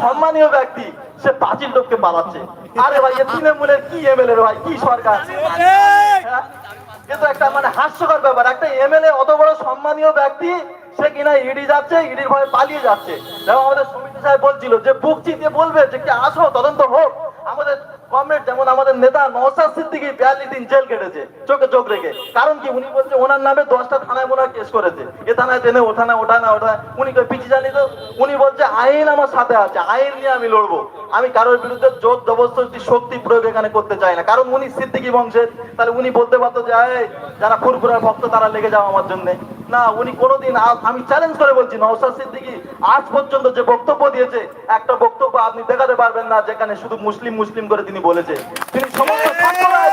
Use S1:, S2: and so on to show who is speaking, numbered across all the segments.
S1: সম্মানীয় ব্যক্তি, সে পাঁচিল লোককে পালাচ্ছে আরে ভাই, এ তৃণমূলের কি এমএলএ ভাই? কি সরকার? কিন্তু একটা মানে হাস্যকর ব্যাপার। একটা এমএলএ অত বড় সম্মানীয় ব্যক্তি, সে কিনা ইডি যাচ্ছে, ইডির ভয়ে পালিয়ে যাচ্ছে। যেমন আমাদের সমিতি সাহেব বলছিল যে, বুক চিতিয়ে বলবে যে, কি আসো, তদন্ত হোক। আমাদের কমরেড যেমন আমাদের নেতা সিদ্দিকী বিয়াল্লিশ দিন জেল কেটেছে চোখে চোখ রেখে। কারণ কি? উনি বলছে ওনার নামে দশটা থানায় মোনার কেস করেছে। এ থানায় থানায় ওঠা না ওঠা উনি পিছিয়ে জানি তো? উনি বলছে আইন আমার সাথে আছে আইন নিয়ে আমি লড়বো। আমি কারোর বিরুদ্ধে জোর জবরদস্তি শক্তি প্রয়োগ এখানে করতে চাই না। কারণ উনি সিদ্দিকী বংশের। তাহলে উনি বলতে পারতো যে "এই, যারা ফুরফুরার ভক্ত তারা লেগে যাও আমার জন্য। না উনি কোনোদিন আমি চ্যালেঞ্জ করে বলছি নওসাদ সিদ্দিকি আজ পর্যন্ত যে বক্তব্য দিয়েছে একটা বক্তব্য আপনি দেখাতে পারবেন না যেখানে শুধু মুসলিম মুসলিম করে তিনি বলেছে। তিনি সমস্ত সম্প্রদায়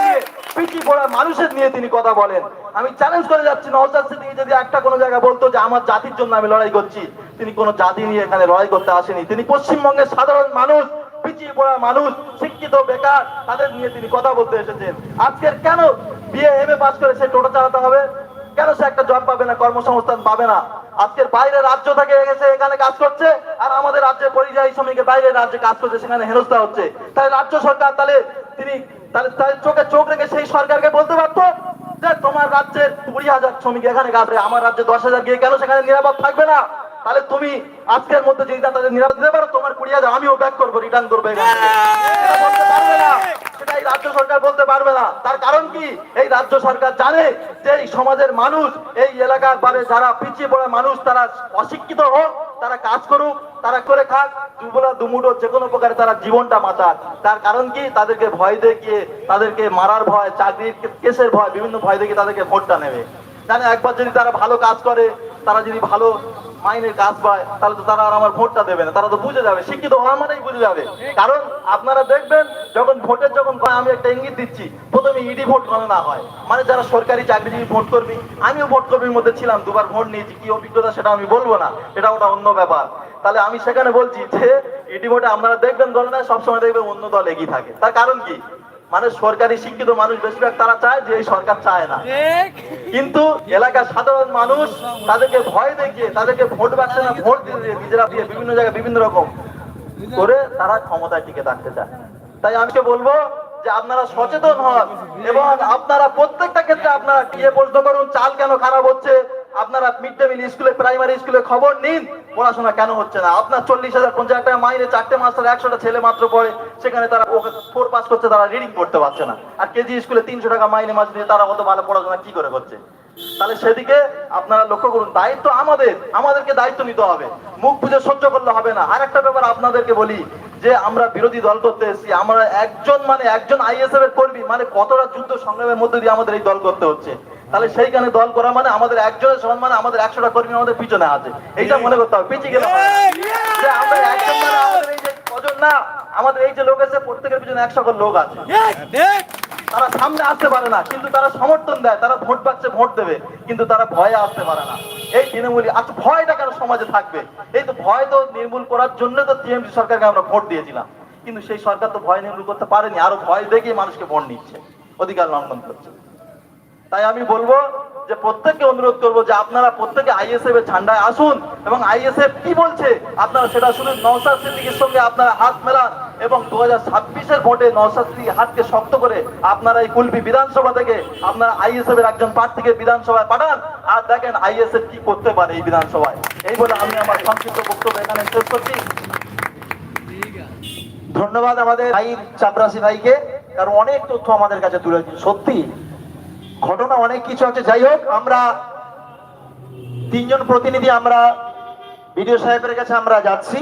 S1: পড়া মানুষের নিয়ে তিনি কথা বলেন। আমি চ্যালেঞ্জ করে যাচ্ছি নওসাদ সিদ্দিকী যদি একটা কোনো জায়গায় বলতো যে আমার জাতির জন্য আমি লড়াই করছি, তিনি কোনো জাতি নিয়ে এখানে লড়াই করতে আসেনি। তিনি পশ্চিমবঙ্গের সাধারণ মানুষ পিছিয়ে পড়া মানুষ, শিক্ষিত, বেকার, তাদের নিয়ে তিনি কথা বলতে এসেছেন। আজকের কেন বিয়ে এম এ পাস করে সে টোটো চালাতে হবে? কেন সে একটা জব পাবে না, কর্মসংস্থান পাবে না? আজকের বাইরে রাজ্য থেকে এসে এখানে কাজ করছে, আর আমাদের রাজ্যে পরিযায়ী শ্রমিকের বাইরে রাজ্যে কাজ করছে, সেখানে হেনস্থা হচ্ছে। তাই রাজ্য সরকার তাহলে তিনি তাহলে তাদের চোখে চোখ রেখে সেই সরকারকে বলতে পারতো যে তোমার রাজ্যের কুড়ি হাজার শ্রমিক এখানে কাজ আমার রাজ্যে দশ হাজার গিয়ে কেন সেখানে নিরাপদ থাকবে না? তাহলে তুমি আজকের মধ্যে যদি তাদের নিরাপদ দিতে পারো, তোমার কুড়ি হাজার আমিও ব্যাক করব রিটার্ন করব। বলতে পারবে এই রাজ্য সরকার বলতে পারবে না। তার কারণ কি? এই রাজ্য সরকার জানে যে এই সমাজের মানুষ, এই এলাকার বারে যারা পিছিয়ে পড়া মানুষ, তারা অশিক্ষিত হোক, তারা কাজ করুক, তারা করে খাক, দুবেলা দুমুটো যে কোনো প্রকারে তারা জীবনটা বাঁচাক। তার কারণ কি? তাদেরকে ভয় দেখিয়ে, তাদেরকে মারার ভয় চাকরির কেসের ভয়, বিভিন্ন ভয় দেখিয়ে তাদেরকে ভোটটা নেবে। জানে একবার যদি তারা ভালো কাজ করে, তারা যদি ভালো মাইনের কাজ পায় তাহলে তো তারা আর আমার ভোটটা দেবে না। তারা তো বুঝে যাবে শিক্ষিত হওয়া মানেই বুঝে যাবে। কারণ আপনারা দেখবেন যখন ভোটের যখন হয়, আমি একটা ইঙ্গিত দিচ্ছি প্রথমে ইডি ভোট গণনা হয়। মানে যারা সরকারি চাকরিজীবী ভোট করবি আমিও ভোট কর্মীর মধ্যে ছিলাম দুবার ভোট নিয়েছি কি অভিজ্ঞতা সেটা আমি বলব না। এটা ওটা অন্য ব্যাপার। তাহলে আমি সেখানে বলছি যে ইডি ভোটে আপনারা দেখবেন গণনায় সবসময় দেখবেন অন্য দল এগিয়ে থাকে। তার কারণ কি? মানে সরকারি শিক্ষিত মানুষ বেশিরভাগ তারা চায় যে এই সরকার চায় না। কিন্তু এলাকার সাধারণ মানুষ তাদেরকে ভয় দেখিয়ে তাদেরকে ভোট পাচ্ছে না ভোট দিয়ে নিজেরা দিয়ে বিভিন্ন জায়গায় বিভিন্ন রকম করে তারা ক্ষমতায় টিকে থাকতে চায়। তাই আমি বলব যে আপনারা সচেতন হন এবং আপনারা প্রত্যেকটা ক্ষেত্রে আপনারা গিয়ে প্রশ্ন করুন চাল কেন খারাপ হচ্ছে? আপনারা মিড ডে মিল স্কুলে প্রাইমারি স্কুলে খবর নিন। পড়াশোনা কেন হচ্ছে না? আপনার চল্লিশ হাজার, পঞ্চাশ হাজার টাকা মাইনে চারটে মাস্টার একশোটা ছেলে মাত্র পড়ে, সেখানে তারা ফোর পাস করছে, তারা রিডিং করতে পারছে না। আর কেজি স্কুলে তিনশো টাকা মাইনে মাস দিয়ে তারা অত ভালো পড়াশোনা কি করে করছে? তাহলে সেদিকে আপনারা লক্ষ্য করুন, দায়িত্ব আমাদের, আমাদেরকে দায়িত্ব নিতে হবে। মুখ বুঝে সহ্য করলে হবে না। আর একটা ব্যাপার আপনাদেরকে বলি, যে আমরা বিরোধী দল করতে এসেছি, আমরা একজন মানে একজন আইএসএফ এর কর্মী মানে কতটা যুদ্ধ সংগ্রামের মধ্যে দিয়ে আমাদের এই দল করতে হচ্ছে? তাহলে সেইখানে দল করা মানে আমাদের একজনের সমান মানে আমাদের একশোটা কর্মী আমাদের পিছনে আছে। এইটা মনে করতে হবে, পিছিয়ে গেলে মানে আমাদের এই যে লোক আছে, প্রত্যেকের পিছনে একশো লোক আছে। তারা সামনে আসতে পারে না, কিন্তু তারা সমর্থন দেয়, তারা ভোট পাচ্ছে, ভোট দেবে, কিন্তু তারা ভয়ে আসতে পারে না। এই তৃণমূলী আচ্ছা ভয়টা কেন সমাজে থাকবে? এই তো ভয় তো নির্মূল করার জন্য তো টিএমসি সরকারকে আমরা ভোট দিয়েছিলাম। কিন্তু সেই সরকার তো ভয় নির্মূল করতে পারেনি, আরও ভয় দেখিয়ে মানুষকে ভোট নিচ্ছে, অধিকার লঙ্ঘন করছে। তাই আমি বলব যে প্রত্যেককে অনুরোধ করব যে আপনারা প্রত্যেকে আইএসএফ এর ঝান্ডায় আসুন এবং আইএসএফ কি বলছে আপনারা সেটা শুনুন। নওসাদ সিদ্দিকের সঙ্গে আপনারা হাত মেলান এবং দু হাজার ছাব্বিশের ভোটে নওসাদ সিদ্দিক হাতকে শক্ত করে আপনারা এই কুলপি বিধানসভা থেকে আপনারা আইএসএফ এর একজন প্রার্থীকে বিধানসভায় পাঠান আর দেখেন আইএসএফ কি করতে পারে এই বিধানসভায়। এই বলে আমি আমার সংক্ষিপ্ত বক্তব্য এখানে শেষ করছি।
S2: ধন্যবাদ আমাদের ভাই চাপরাসি ভাইকে, কারণ অনেক তথ্য আমাদের কাছে তুলে সত্যি ঘটনা অনেক কিছু আছে। যাই হোক, আমরা তিনজন প্রতিনিধি আমরা বিডিও সাহেবের কাছে আমরা যাচ্ছি।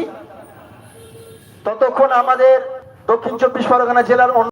S2: ততক্ষণ আমাদের দক্ষিণ চব্বিশ পরগনা জেলার